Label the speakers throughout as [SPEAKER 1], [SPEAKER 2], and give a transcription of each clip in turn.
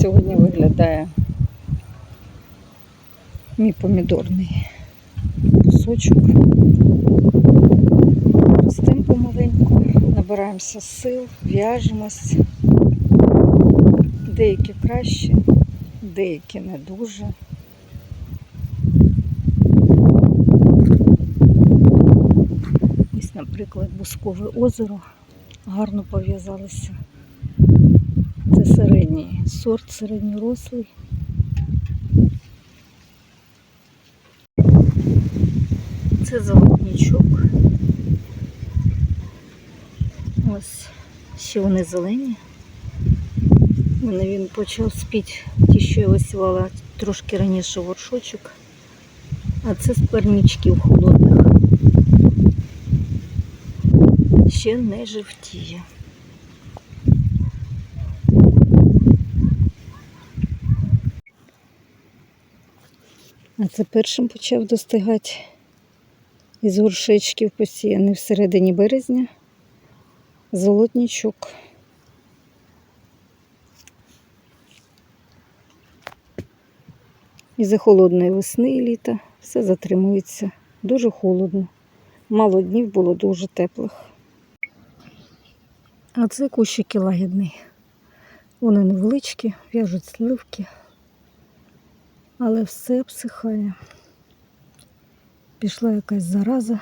[SPEAKER 1] сьогодні виглядає мій помідорний кусочок. Ростимо помаленьку, набираємося сил, в'яжемось. Деякі краще, деякі не дуже. Ось, наприклад, Бускове озеро гарно пов'язалося. Середній сорт, середньорослий. Це золотничок. Ось ще вони зелені. Мене він почав спіти, ті, що я висівала трошки раніше горшочок. А це з парничків холодних. Ще не жовтіє. А це першим почав достигати із горшечків посіяний всередині березня. Золотничок. Із-за холодної весни і літа все затримується. Дуже холодно. Мало днів було дуже теплих. А це кущики лагідний. Вони невеличкі, в'яжуть сливки, але все обсихає. Пішла якась зараза.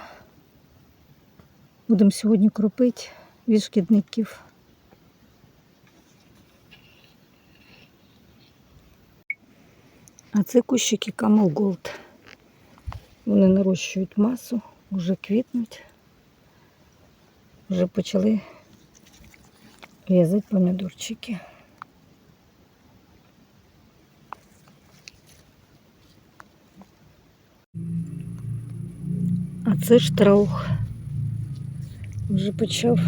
[SPEAKER 1] Будемо сьогодні кропити від шкідників. А це кущики Camel Gold. Вони нарощують масу, вже квітнуть, вже почали в'язати помідорчики. А це штраух. Вже почав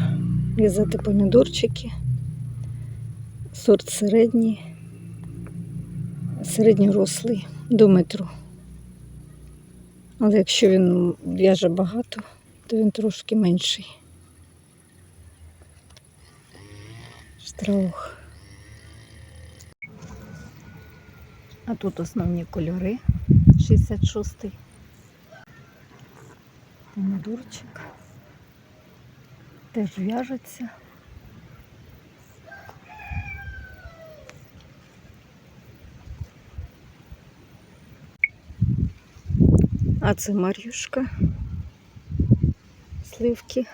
[SPEAKER 1] в'язати помідорчики. Сорт середній, середньорослий до метру. Але якщо він в'яже багато, то він трошки менший. Штраух. А тут основні кольори 66-й. Помидорчик. Теж в'яжеться. А це Мар'юшка. Сливки.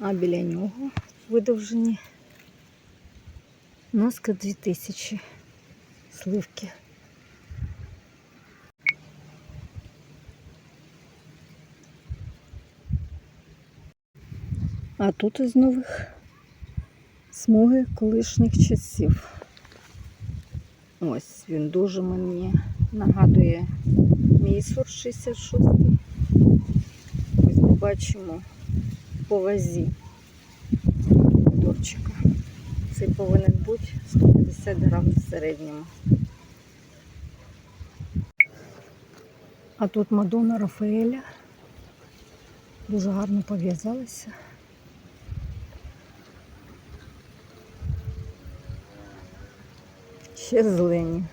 [SPEAKER 1] А біля нього видовжені. Носка 2000 сливки. А тут із нових смуги колишніх часів. Ось він дуже мені нагадує мій сорт 66. Ось ми бачимо по вазі помідорчика. Цей повинен бути 150 грам в середньому. А тут Мадонна Рафаеля. Дуже гарно пов'язалася. Ще зелені.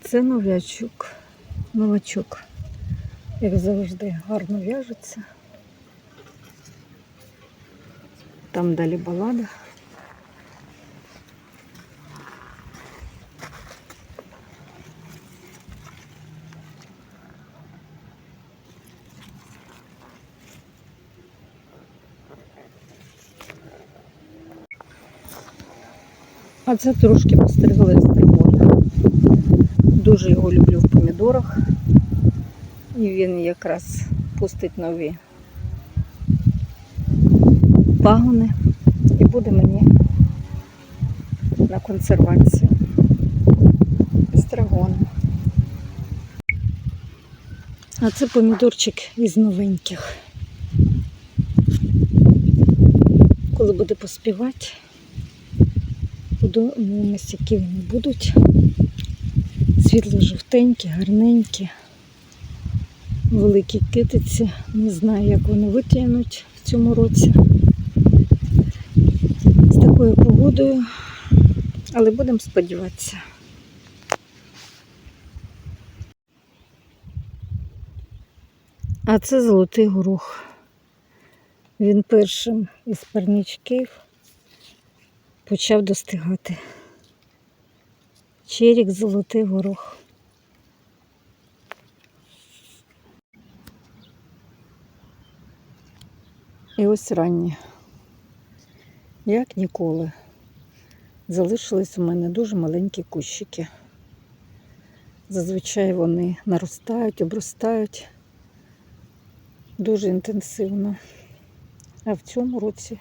[SPEAKER 1] Це новячок, новачок, як завжди, гарно в'яжеться. Там далі балада. А це трошки постригли естрагон. Дуже його люблю в помідорах. І він якраз пустить нові пагони і буде мені на консервацію. Естрагон. А це помідорчик із новеньких. Коли буде поспівати, подивимось, які вони будуть. Світло-жовтенькі, гарненькі, великі китиці. Не знаю, як вони витягнуть в цьому році. З такою погодою. Але будемо сподіватися. А це золотий горох. Він першим із парнічків почав достигати. Черік золотий горох. І ось раннє. Як ніколи. Залишились у мене дуже маленькі кущики. Зазвичай вони наростають, обростають дуже інтенсивно. А в цьому році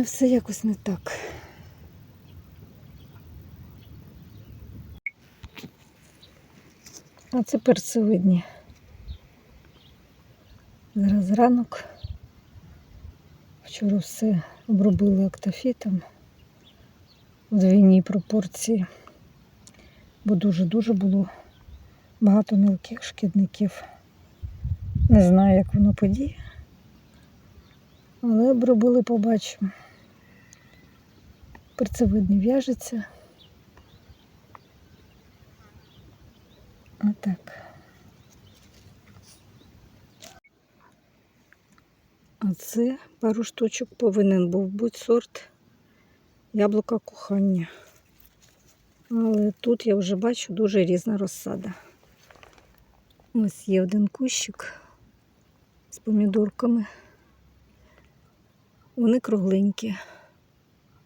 [SPEAKER 1] все якось не так. А це перцевидні. Зараз ранок. Вчора все обробили актофітом в двійній пропорції, бо дуже-дуже було багато мілких шкідників. Не знаю, як воно подіє, але обробили, побачимо. Перцевидний в'яжеться. Отак. А це пару штучок повинен був бути сорт яблука кохання. Але тут я вже бачу дуже різна розсада. Ось є один кущик з помідорками. Вони кругленькі.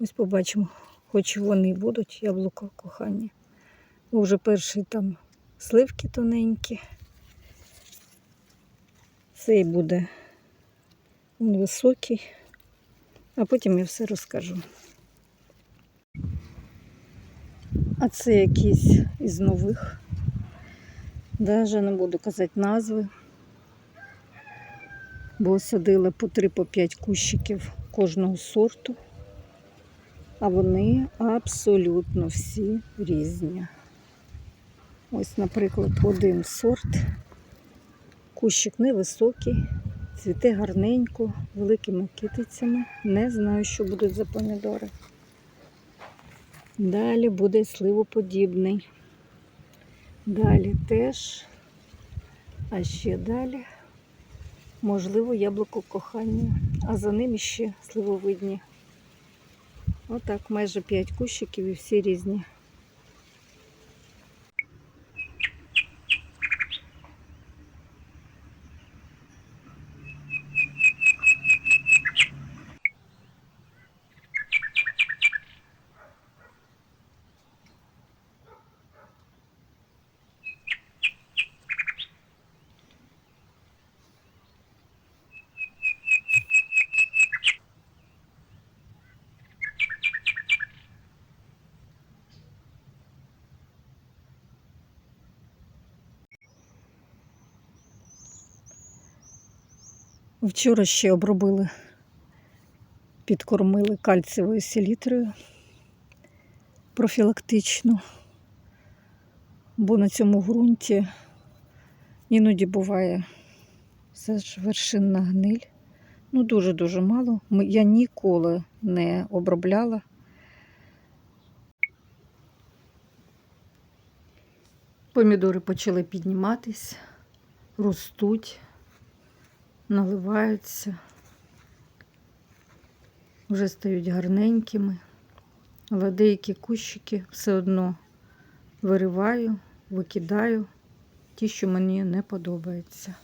[SPEAKER 1] Ось побачимо, хоч вони будуть яблуко кохання. Бо вже перший там сливки тоненькі. Цей буде він високий, а потім я все розкажу. А це якийсь із нових. Даже не буду казати назви, бо садила по 3-5 кущиків кожного сорту, а вони абсолютно всі різні. Ось, наприклад, один сорт, кущик невисокий, цвіте гарненько, великими китицями. Не знаю, що будуть за помідори. Далі буде сливоподібний. Далі теж, а ще далі, можливо, яблуко кохання, а за ним ще сливовидні. Отак, майже 5 кущиків і всі різні. Вчора ще обробили, підкормили кальцієвою селітрою профілактично, бо на цьому ґрунті іноді буває все ж вершинна гниль. Ну, дуже-дуже мало. Я ніколи не обробляла. Помідори почали підніматись, ростуть наливаються, вже стають гарненькими, але деякі кущики все одно вириваю, викидаю, ті, що мені не подобаються.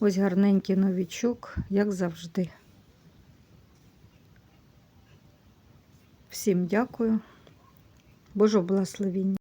[SPEAKER 1] Ось гарненький новічок, як завжди. Всім дякую. Божого благословіння.